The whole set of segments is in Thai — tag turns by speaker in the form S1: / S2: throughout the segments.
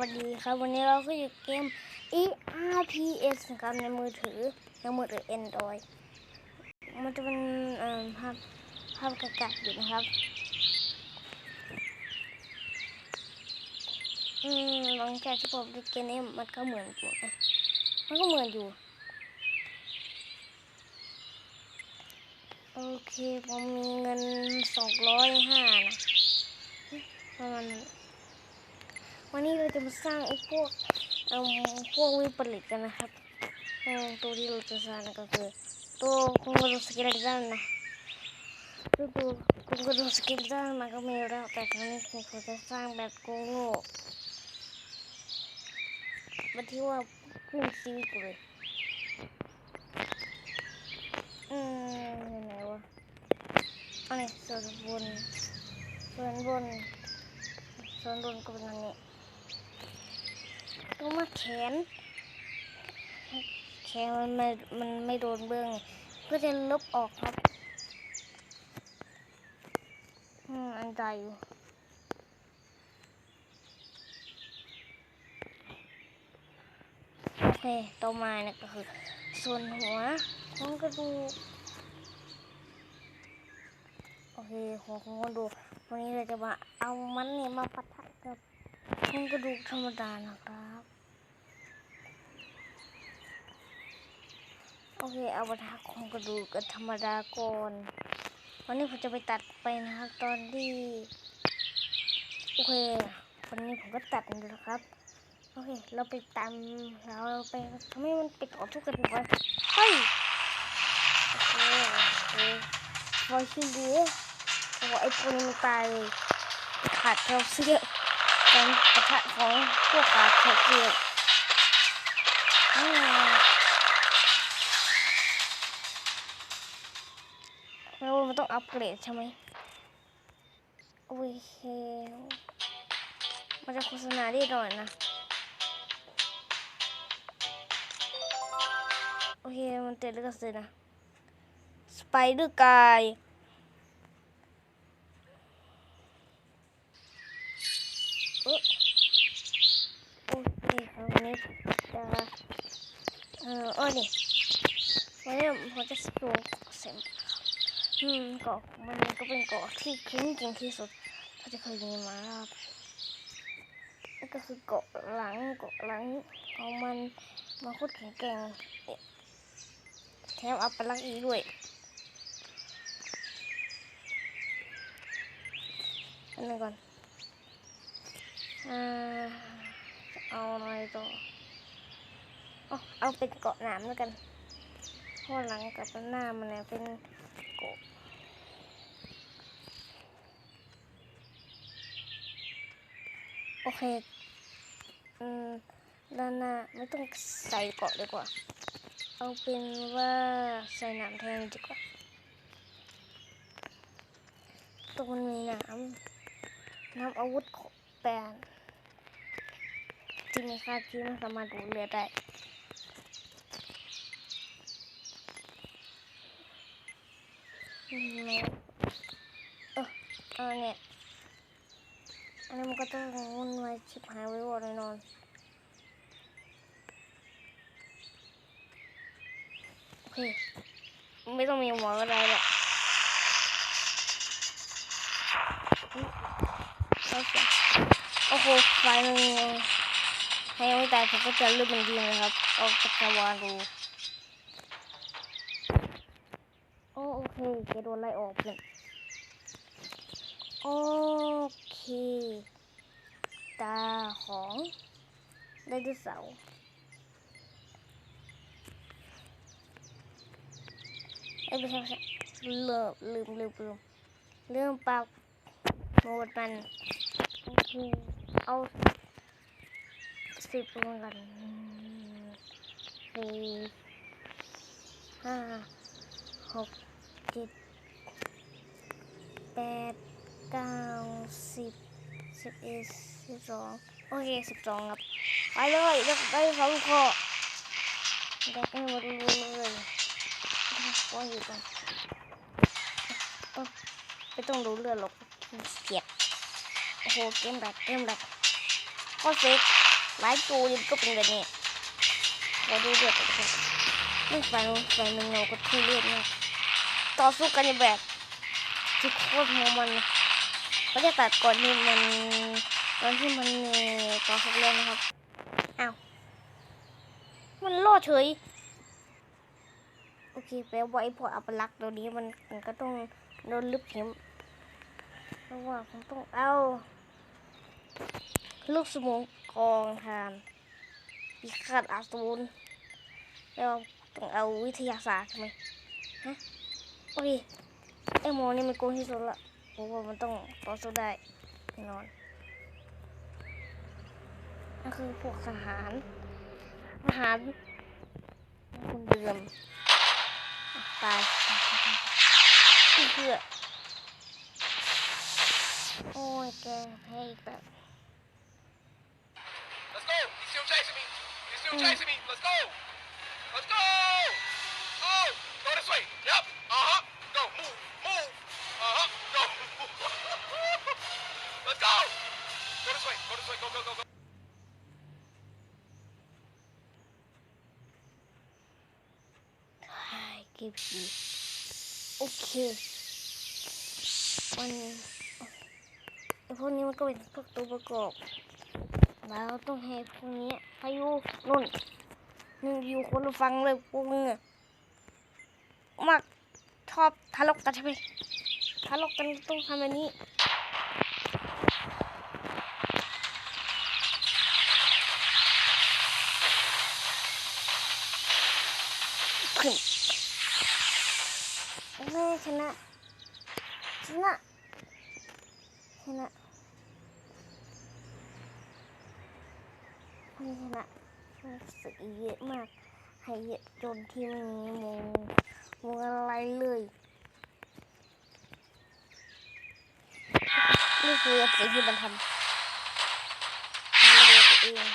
S1: วัสดีครับ วันนี้เราก็อยู่เกม ERPS นะครับในมือถือในมือถือ Android มันจะเป็นภาพภาพกระกัดอยู่นะครับ อืมหลังจากที่ผมเล่นเกมนี้มันก็เหมือนอยู่นะมันก็เหมือนอยู่ โอเค ผมมีเงินสองร้อยห้านะประมาณนั้น วันนี้เราจะมาสร้างไอ้พวกเอ่อพวกวิปริตกันนะครับตัวที่เราจะสร้างก็คือตัวคุงกระดูกสเกเลตันนะตัวตัวคุงกระดูกสเกเลตันมันก็มีแล้วแต่ครั้งนี้ผมขอจะสร้างแบบโกงโง่บันที่ว่าขึ้นชีวิตเลยอืมยังไงวะอันนี้ส่วนบนส่วนบนส่วนบนก็เป็นอันนี้ ก็มาแขน แขนมันไม่มันไม่โดนเบื้อง ก็จะลบออกครับอืมอันตรายอยู่โอเคต่อมาเนี่ยก็คือ ส่วนหัวของกระดูกโอเคหัวของกระดูกวันนี้เราจะมาเอามันเนี่ยมาปะทะกับ โครงกระดูกธรรมดานะครับโอเคเอาปะทะโครงกระดูกกับธรรมดาก่อนวันนี้ผมจะไปตัดไปนะครับตอนที่โอเควันนี้ผมก็ตัดแล้วครับโอเค เราไปตามเราไปทำให้มันปิดออกทุกกระดูกเลยเฮ้ยโอเคโอเคบอยชิดีโอ้โหไอ้ตัวนี้มันตายเลยขาดแคลเซีย มการะทะของพวกขาเทเกียบอืมแล้วมันต้องอัปเกรดใช่ไหมโอเค มันจะโฆษณาได้หน่อยนะ โอเค มันเต็มแล้วก็เสร็จนะ สไปเดอร์กายเออ โอเค ครับวันนี้จะเอ่ออ้อนี่วันนี้ผมจะสโลว์เกาะเซมอืมเกาะมันก็เป็นเกาะที่แข็งแกร่งที่สุดถ้าจะเคยมีมาครับนั่นก็คือเกาะหลังเกาะหลังของมันมันโคตรแข็งแกร่งแถมอัปลักษณ์อีกด้วยอันนี้ก่อนอ่า เอาอะไรต่ออเอาเป็นเกาะหนามแล้วกันเพราะหลังกับหน้ามันเนี่ยเป็นเกาะโอเค อืม ด้านหน้าไม่ต้องใส่เกาะดีกว่า เอาเป็นว่าใส่หนามแทนดีกว่าตัวมันมีหนามน้ำอาวุธของแปล นที่มีค่าที่ไม่สามารถดูเรือได้เออเอาเนี่ยอันนี้มันก็ต้องวุ่นวายชิบหายไว้วอดแน่นอนโอเคไม่ต้องมีหมออะไรหรอกโอเคโอ้โหไฟมันยัง ถ้ายังไม่ตายผมก็จะเลือกมันดีนะครับเอาจักรวาลดูโอโอเคแกโดนไล่ออกเลยโอเค ตาของไดโนเสาร์เอ้ยไม่ใช่ไม่ใช่ลืมลืมลืมลืมลืมปากโหมดมัน โอเค เอา สิบรวมกันสี่ห้าหกเจ็ดแปดเก้าสิบสิบเอ็ดสิบสองโอเคสิบสองครับไปเลยได้ได้สองข้อได้ให้หมดเลยก็อยู่กันเอ้าไม่ต้องรู้เรื่องหรอกเกลียดโอ้โหเกมแบกเกมแบกก็เซ็ก หลายตัวมันก็เป็นแบบนี้ขอดูเดือดกันครับนี่ฝ่ายนู้นฝ่ายหนึ่งเราก็ทุเรศมากต่อสู้กันในแบบที่โคตรโมมันเขาจะตัดก่อนที่มันตอนที่มันต่อสู้เล่นนะครับอ้าวมันรอดเฉยโอเคแปลว่าไอ้พวกอัปลักษ์ตัวนี้มันมันก็ต้องโดนลึกเข็มเพราะว่าผมต้องเอาลูกสมอง องทานปีศาจอาสูรแล้วต้องเอาวิทยาศาสตร์ใช่ไหมฮะโอเคไอ้มอนี่มันโกงที่สุดละเพราะว่ามันต้องต่อสู้ได้แน่นอนนั่นคือพวกทหารทหารคนเดิมตายเพื่อโอ้ยแกแพ้อีกแบบ
S2: still chasing me. Let's go. Let's go. Oh, go this way. Yep. Uh-huh. Go. Move. Move. Uh-huh. Go. Let's go. Go this way. Go this way. Go, go, go, go.
S1: I give. Okay. One. If only we're going to cook the book up. แล้วต้องให้พวกนี้พายุนุ่นนึงอยู่คนฟังเลยพวกมึงอะมากชอบทะเลาะกันใช่ไหมทะเลาะกันต้องทำแบบนี้ขึ้นชนะชนะชนะ ม่ชนะมันสึกเยอะมาก ให้เยอะจนที่ไม่มีมงมงอะไรเลยนี่คือสิ่งที่มันทำมันเบิดตัวเอง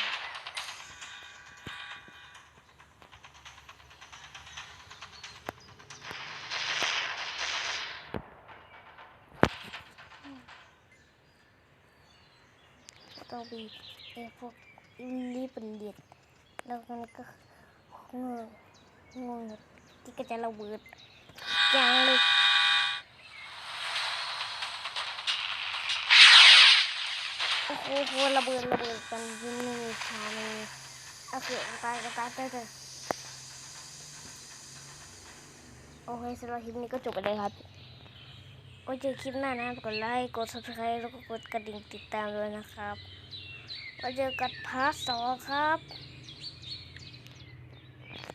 S1: ต้องบีไอ้พวก รีบเป็นเลียดแล้วมันก็งงงงที่ก็จะระเบิดยางเลยโอ้โหระเบิดระเบิดกันยิ่งม่มีทาเลยโอเคตายก็ตายไปเลยโอเคสำหรับคลิปนี้ก็จบไปเลยครับไว้เจอคลิปหน้านะครับกดไลค์กด subscribe แล้วก็กดกระดิ่งติดตามด้วยนะครับ ไว้เจอกันพาร์ทสองครับ